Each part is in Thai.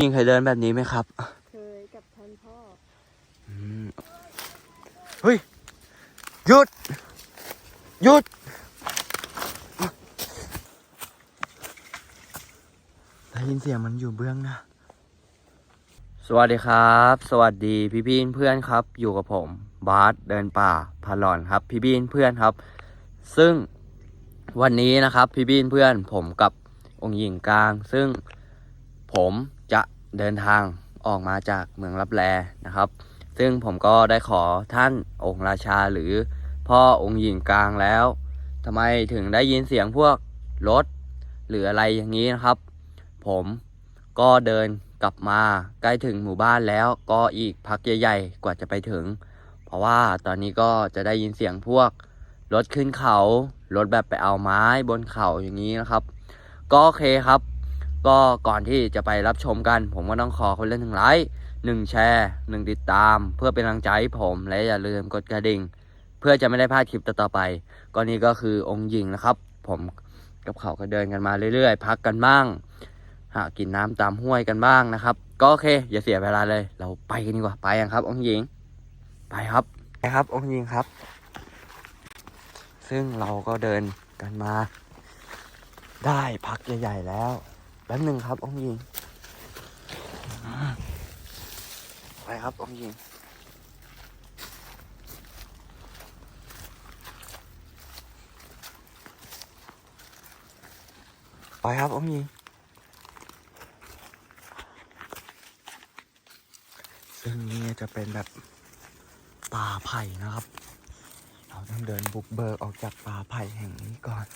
ยิงเคยเดินแบบนี้ไหมครับ เคยกับท่านพ่ออืมเฮ้ย หยุด หยุด ได้ยินเสียงมันอยู่เบื้องหนะ สวัสดีครับ สวัสดีพี่พี่เพื่อนครับ อยู่กับผม บาสเดินป่าพาหลอนครับ พี่พี่เพื่อนครับ ซึ่งวันนี้นะครับ พี่พี่เพื่อนผมกับองค์หญิงกลาง ซึ่งผมจะ เดินทางออกมาจากเมืองลับแลนะครับ ซึ่งผมก็ได้ขอท่านองค์ราชาหรือพ่อองค์หญิงกลางแล้วทำไมถึงได้ยินเสียงพวกรถหรืออะไรอย่างนี้นะครับ ผมก็เดินกลับมาใกล้ถึงหมู่บ้านแล้วก็อีกพักใหญ่ๆกว่าจะไปถึง เพราะว่าตอนนี้ก็จะได้ยินเสียงพวกรถขึ้นเขารถแบบไปเอาไม้บนเขาอย่างนี้นะครับ ก็โอเคครับ ก็ก่อนที่จะไปรับชมกัน ผมก็ต้องขอคนเล่นหนึ่งไลค์หนึ่งแชร์หนึ่งติดตาม เพื่อเป็นกำลังใจให้ผมและอย่าลืมกดกระดิ่ง เพื่อจะไม่ได้พลาดคลิปต่อๆไปก็นี่ก็คือองค์หญิงนะครับ ผมกับเขาก็เดินกันมาเรื่อยๆ พักกันบ้าง หากินน้ำตามห้วยกันบ้างนะครับ ก็โอเค อย่าเสียเวลาเลย เราไปกันดีกว่าไปยังครับ องค์หญิง ไปครับไปครับ องค์หญิงครับ ซึ่งเราก็เดินกันมา ได้พักใหญ่ๆแล้ว ป๊บหนึ่งครับองค์หญิงไปครับองค์หญิงไปครับองค์หญิงซึ่งนี่จะเป็นแบบป่าไผ่นะครับ เราต้องเดินบุกเบิกออกจากป่าไผ่แห่งนี้ก่อน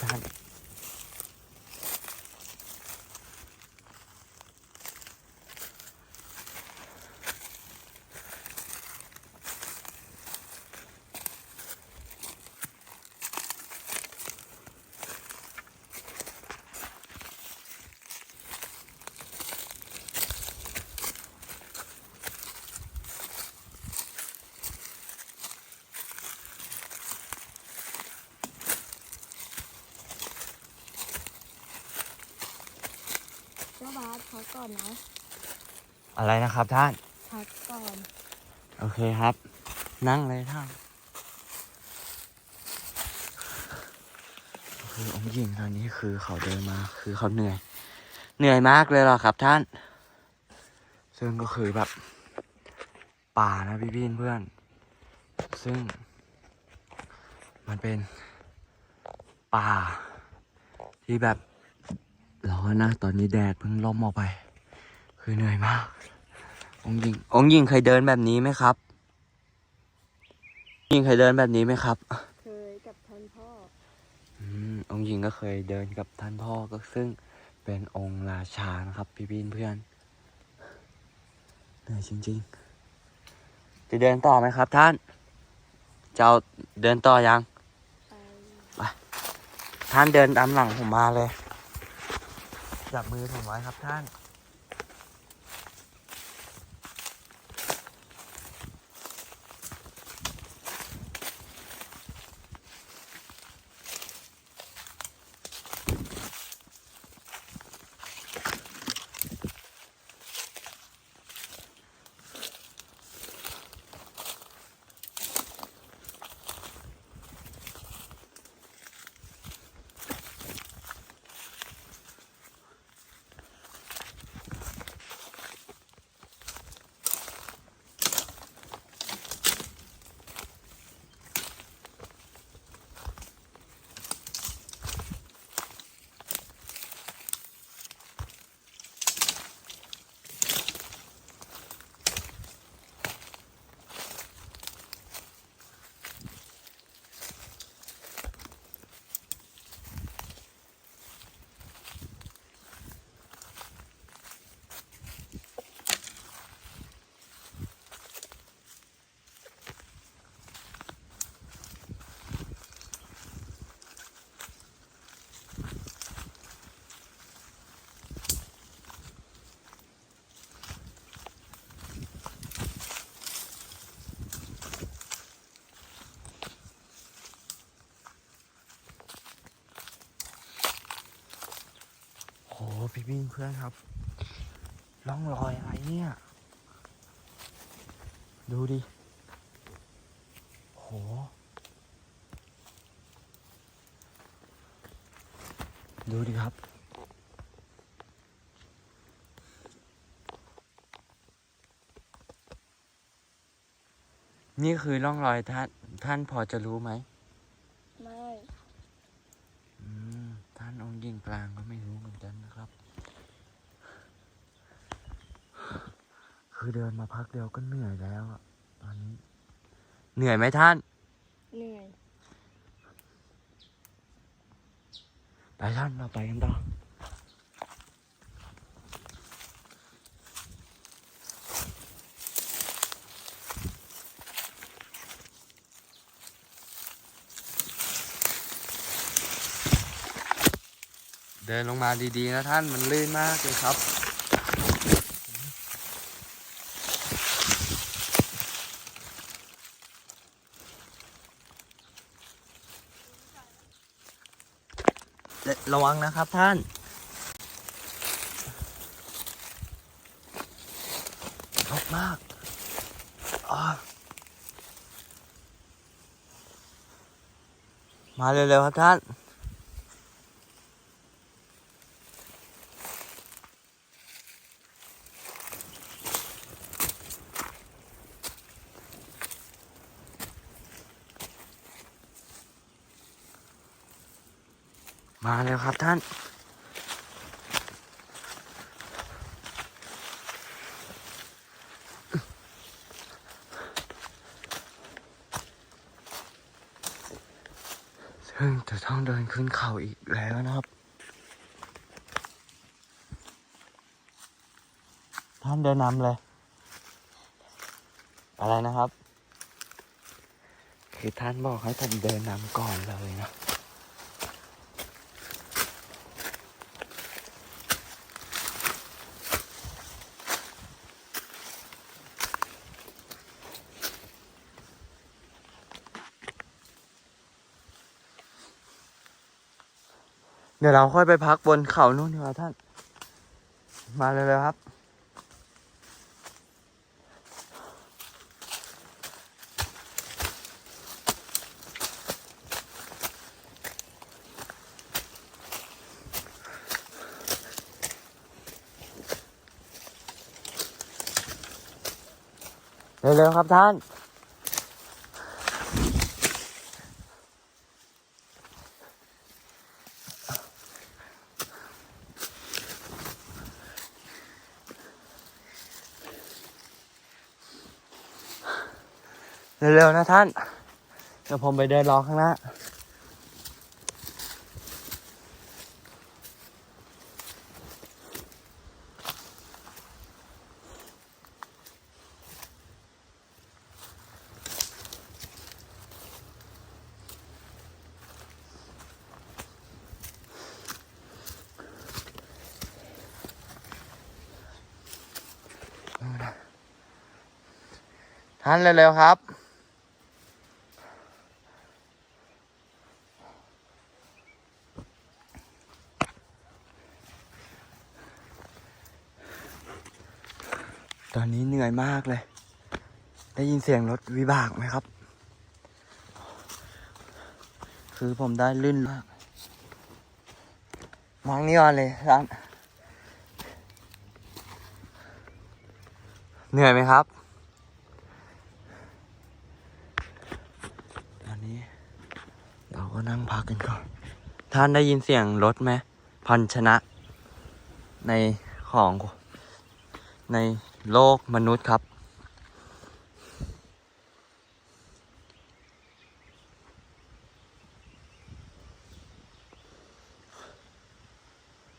อะไรอาจารย์ เจ้าบาส พักก่อนนะอะไรนะครับท่าน พักก่อน โอเคครับ นั่งเลยท่านคือองค์หญิงตอนนี้คือเขาเดินมา คือเขาเหนื่อย เหนื่อยมากเลยเหรอครับท่าน ซึ่งก็คือแบบ ป่านะพี่พี่เพื่อน ซึ่ง มันเป็นป่าที่แบบ ร้อนนะตอนนี้แดดเพิ่งล่มออกไป คือเหนื่อยมาก องค์หญิง องค์หญิงเคยเดินแบบนี้ไหมครับองค์หญิงเคยเดินแบบนี้ไหมครับ เคยกับท่านพ่ออืมองค์หญิงก็เคยเดินกับท่านพ่อก็ซึ่งเป็นองค์ราชานะครับ พี่บินเพื่อนเหนื่อยจริง ๆ จะเดินต่อไหมครับ ท่านจะเอาเดินต่อยังไปท่านเดินตามหลังผมมาเลย จับมือผมไว้ครับท่าน พี่ๆเพื่อนครับร่องรอยอะไรเนี่ย ดูดิ โห ดูดิครับนี่คือร่องรอยท่านท่านพอจะรู้ไหม อืม ท่านองค์ยิงกลางก็ไม่รู้เหมือนกันนะครับ คือเดินมาพักเดียวก็เหนื่อยแล้วอะตอนนี้ เหนื่อยไหมท่าน เหนื่อย ไปท่านเราไปกันต่อเดินลงมาดีๆนะท่านมันลื่นมากเลยครับ ระวังนะครับท่าน รกมากมาเร็วๆครับท่าน มาเร็ว ครับท่าน ซึ่งจะต้องเดินขึ้นเขาอีกแล้วนะครับท่านเดินนำเลย อะไรนะครับ คือท่านบอกให้ผมเดินนำก่อนเลยนะ เดี๋ยวเราค่อยไปพักบนเขานู่นดีกว่าท่าน มาเลยเลยๆครับ เร็วๆครับท่าน เร็วๆนะท่าน เดี๋ยวผมไปเดินรอข้างหน้า ท่านเร็วๆครับ ตอนนี้เหนื่อยมากเลย ได้ยินเสียงรถวิบากไหมครับ คือผมได้ลื่นมากมองนี่ก่อนเลยท่านเหนื่อยไหมครับ ตอนนี้ เราก็นั่งพักกันก่อน ท่านได้ยินเสียงรถไหมพันชนะ ในของใน โลกมนุษย์ครับ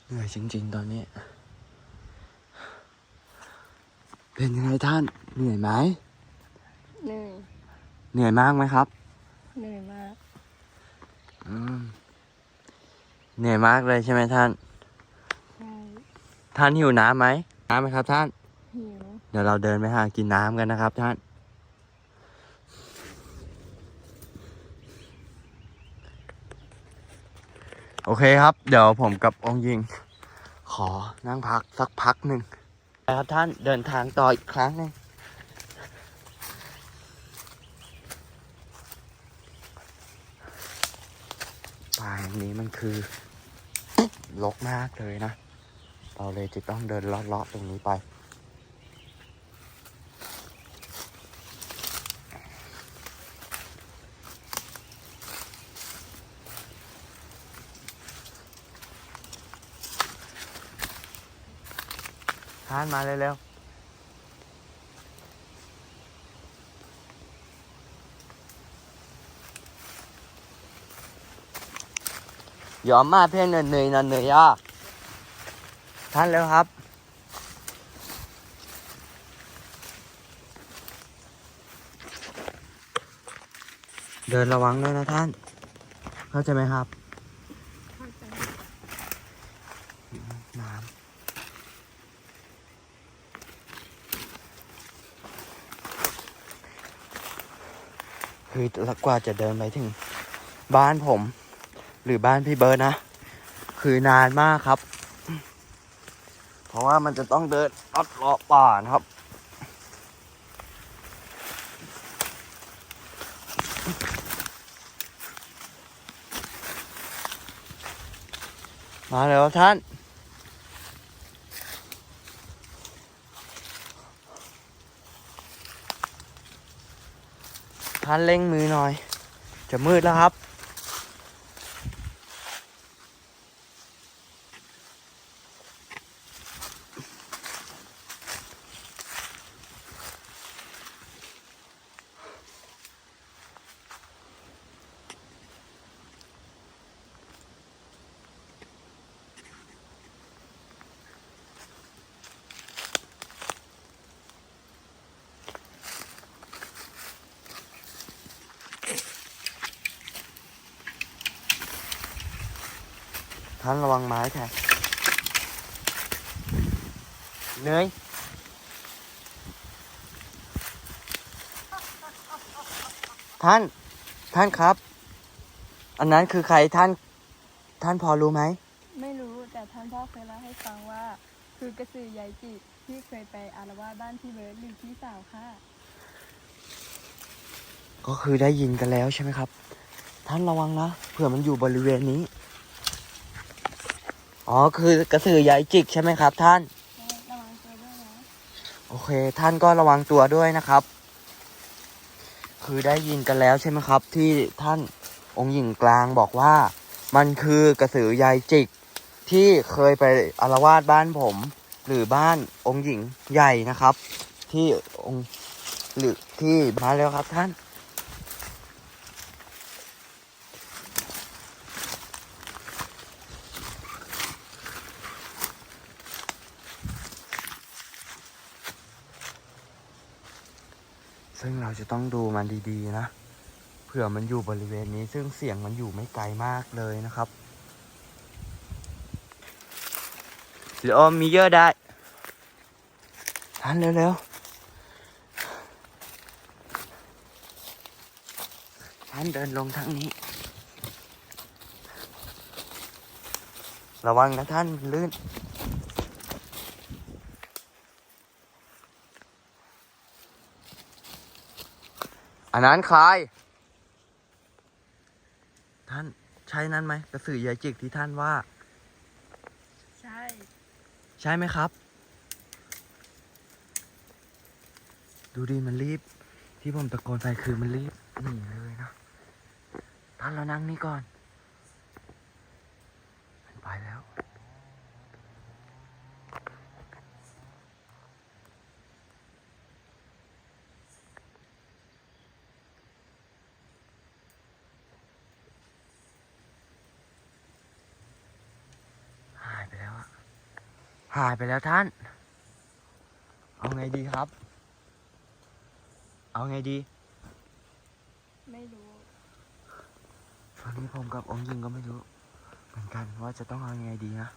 เหนื่อยจริง ๆ ตอนนี้ เป็นยังไงท่าน เหนื่อยไหม เหนื่อย เหนื่อยมากไหมครับ เหนื่อยมากอืมเหนื่อยมากเลยใช่ไหมท่านใช่ท่านหิวน้ำไหม น้ำไหมครับท่านหิว เดี๋ยวเราเดินไปหากินน้ำกันนะครับท่าน โอเคครับ เดี๋ยวผมกับองค์ยิง ขอนั่งพักสักพักหนึ่งนะครับท่านเดินทางต่ออีกครั้งหนึ่งป่าอย่งนี้มันคือลกมากเลยนะ เราเลยจะต้องเดินเลาะๆตรงนี้ไปานมาเร็วๆยอมมาเพียงเหนื่อยๆนั่นเหนื่อยอะท่านเร็วครับเดินระวังด้วยนะท่าน เข้าใจไหมครับ เข้าใจ น้ำ คือแล้วกว่าจะเดินไปถึง บ้านผม หรือบ้านพี่เบิร์ดนะ คือนานมากครับ เพราะว่ามันจะต้องเดินลอดเลาะป่านะครับ มาแล้วท่าน ท่านเร่งมือหน่อย จะมืดแล้วครับ ท่านระวังไม้แทน เนยท่าน ท่านครับ อันนั้นคือใครท่าน ท่านพอรู้ไหม ไม่รู้แต่ท่านพ่อเคยเล่าให้ฟังว่า คือกระสือยายจิตที่เคยไปอารวาสบ้านพี่เบิร์ดหรือพี่สาวค่ะ ก็คือได้ยินกันแล้วใช่ไหมครับ ท่านระวังนะเผื่อมันอยู่บริเวณนี้ อ๋อคือกระสือใหญ่จิกใช่ไหมครับ ท่าน ระวังตัวด้วยนะ โอเค ท่านก็ระวังตัวด้วยนะครับ คือได้ยินกันแล้วใช่ไหมครับ ที่ท่านองค์หญิงกลางบอกว่า มันคือกระสือยายจิก ที่เคยไปอารวาสบ้านผม หรือบ้านองค์หญิงใหญ่นะครับ ที่องค์หรือที่มาแล้วครับท่าน ซึ่งเราจะต้องดูมันดีๆนะ เผื่อมันอยู่บริเวณนี้ ซึ่งเสียงมันอยู่ไม่ไกลมากเลยนะครับหรืออมมีเยอะได้ทันเร็วๆท่านเดินลงทางนี้ ระวังนะท่านลื่น อันนั้นใคร ท่านใช่นั่นไหมกระสือยายจิกที่ท่านว่า ใช่ ใช่ไหมครับ ดูดิมันรีบ ที่ผมตะโกนไปคือมันรีบหนีเลยนะท่านเรานั่งนี่ก่อน มันไปแล้ว หายไปแล้วอะ หายไปแล้วท่าน เอาไงดีครับ เอาไงดี ไม่รู้ตอนนี้ผมกับองค์ยิงก็ไม่รู้ เหมือนกันว่าจะต้องเอายังไงดีนะ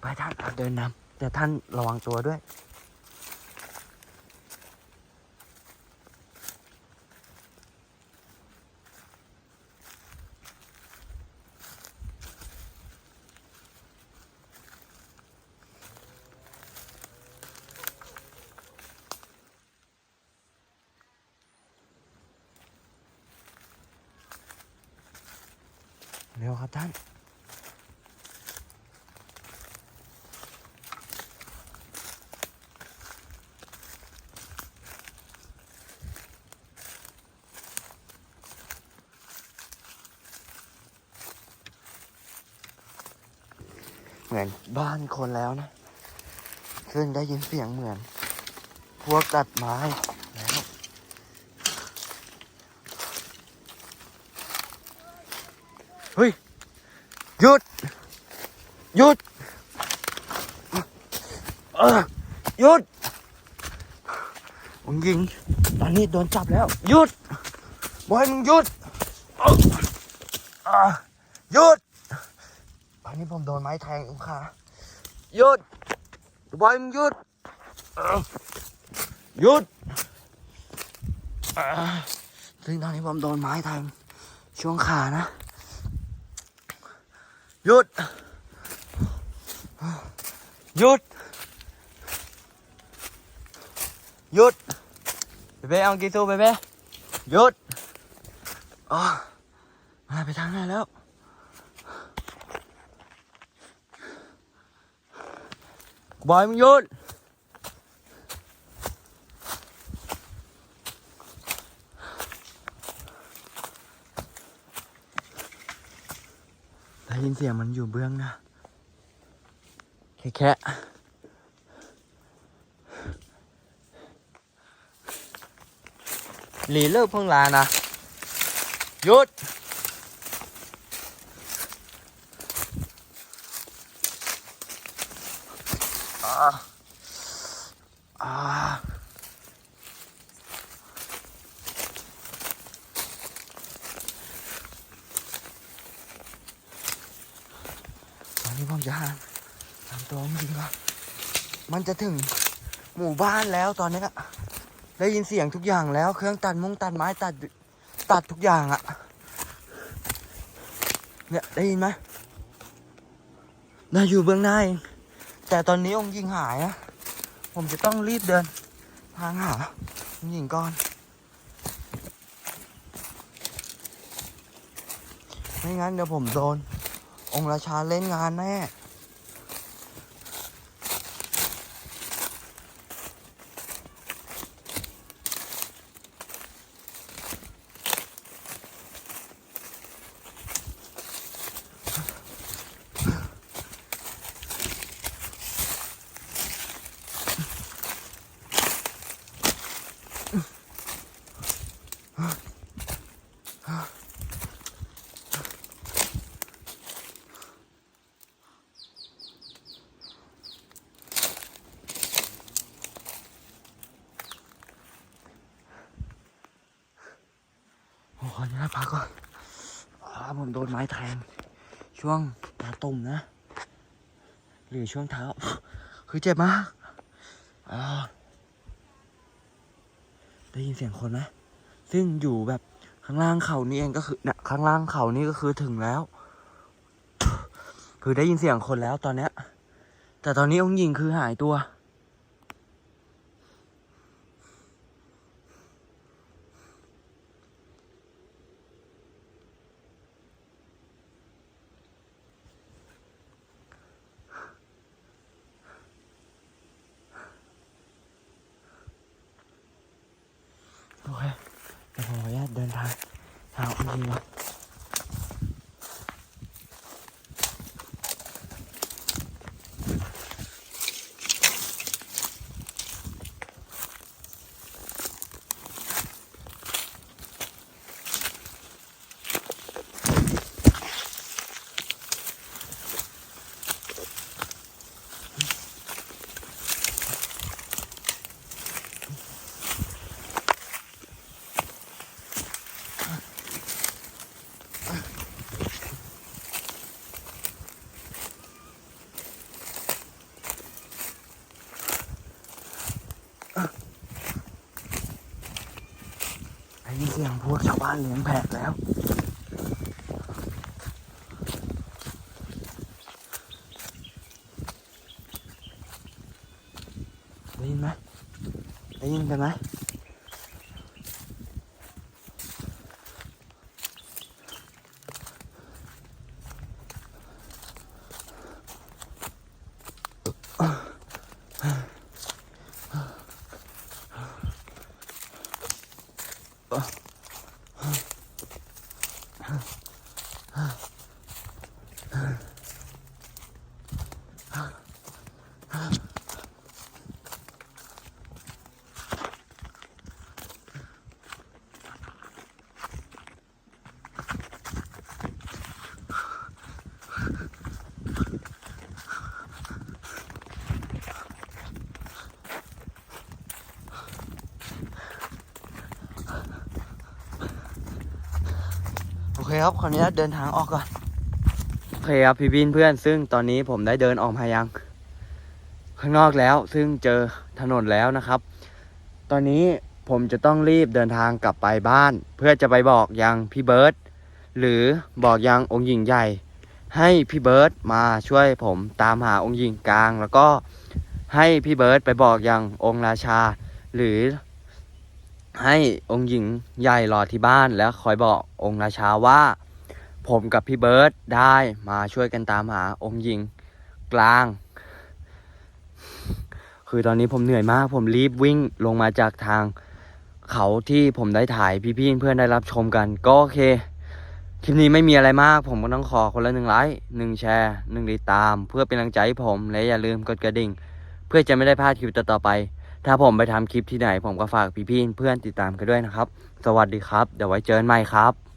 ไปท่านเราเดินนำแต่ท่านระวังตัวด้วย็วครับท่าน เหมือนบ้านคนแล้วนะ ซึ่งได้ยินเสียงเหมือน พวกตัดไม้แล้ว เฮ้ย หยุด หยุดเออหยุดมึงยิง ตอนนี้โดนจับแล้ว หยุดบอยมึงหยุดเอ้หยุด ตอนนี้ผมโดนไม้แทงลูกขาหยุดบอยมึงหยุดหยุดซึ่งตอนนี้ผมโดนไม้แทงช่วงขานะ หยุด หยุด หยุดเบเบ้เอากีซูเบเบ้หยุดอ๋อมาไปทางไหนแล้วบอยมึงหยุด ยินเสียงมันอยู่เบื้องนะแค่แค่หลีเลิกเพิ่งลานะหยุด อนนี้ผมจะหาทำตัวจริงๆว่ามันจะถึงหมู่บ้านแล้วตอนนี้อะได้ยินเสียงทุกอย่างแล้ว เครื่องตัดมุ้งตัดไม้ตัดตัดทุกอย่างอะเนี่ยได้ยินไหมน่าอยู่เบื้องหน้าเองแต่ตอนนี้องค์หญิงหายอะผมจะต้องรีบเดิน ทางหาองค์หญิงก่อนไม่งั้นเดี๋ยวผมโดน องค์ราชาเล่นงานแน่ โอ้ขออนุญาตพักก่อนอ่าผมโดนไม้แทง ช่วงตาตุ่มนะ หรือช่วงเท้า คือเจ็บมากได้ยินเสียงคนไหมซึ่งอยู่แบบข้างล่างเขานี่เองก็คือเนี่ยข้างล่างเขานี่ก็คือถึงแล้ว คือได้ยินเสียงคนแล้วตอนเนี้ย แต่ตอนนี้องค์หญิงคือหายตัว โอเคเดี๋ยวผมขออนุญาตเดินทาง หาอ ได้ยินเสียงพวกชาวบ้านเลี้ยงแพะแล้ว ได้ยินไหมได้ยินกันไหม ครับขออนุญาตเดินทางออกก่อนโอเคครับพี่บินเพื่อน ซึ่งตอนนี้ผมได้เดินออกมายัง ข้างนอกแล้ว ซึ่งเจอถนนแล้วนะครับ ตอนนี้ผมจะต้องรีบเดินทางกลับไปบ้าน เพื่อจะไปบอกยังพี่เบิร์ตหรือบอกยังองค์หญิงใหญ่ ให้พี่เบิร์ตมาช่วยผมตามหาองค์หญิงกลาง แล้วก็ให้พี่เบิร์ตไปบอกยังองค์ราชา หรือ ให้องค์หญิงใหญ่รอที่บ้านแล้วคอยบอกองค์ราชาว่า ผมกับพี่เบิร์ตได้มาช่วยกันตามหาองค์หญิงกลาง คือตอนนี้ผมเหนื่อยมาก ผมรีบวิ่งลงมาจากทางเขาที่ผมได้ถ่ายพี่ๆเพื่อนได้รับชมกัน ก็โอเคคลิปนี้ไม่มีอะไรมาก ผมก็ต้องขอคนละหนึ่งไลค์หนึ่งแชร์หนึ่งติดตาม เพื่อเป็นกำลังใจให้ผมและอย่าลืมกดกระดิ่ง เพื่อจะไม่ได้พลาดคลิปต่อๆไป ถ้าผมไปทำคลิปที่ไหนผมก็ฝากพี่ๆเพื่อนติดตามกันด้วยนะครับ สวัสดีครับ เดี๋ยวไว้เจอกันใหม่ครับ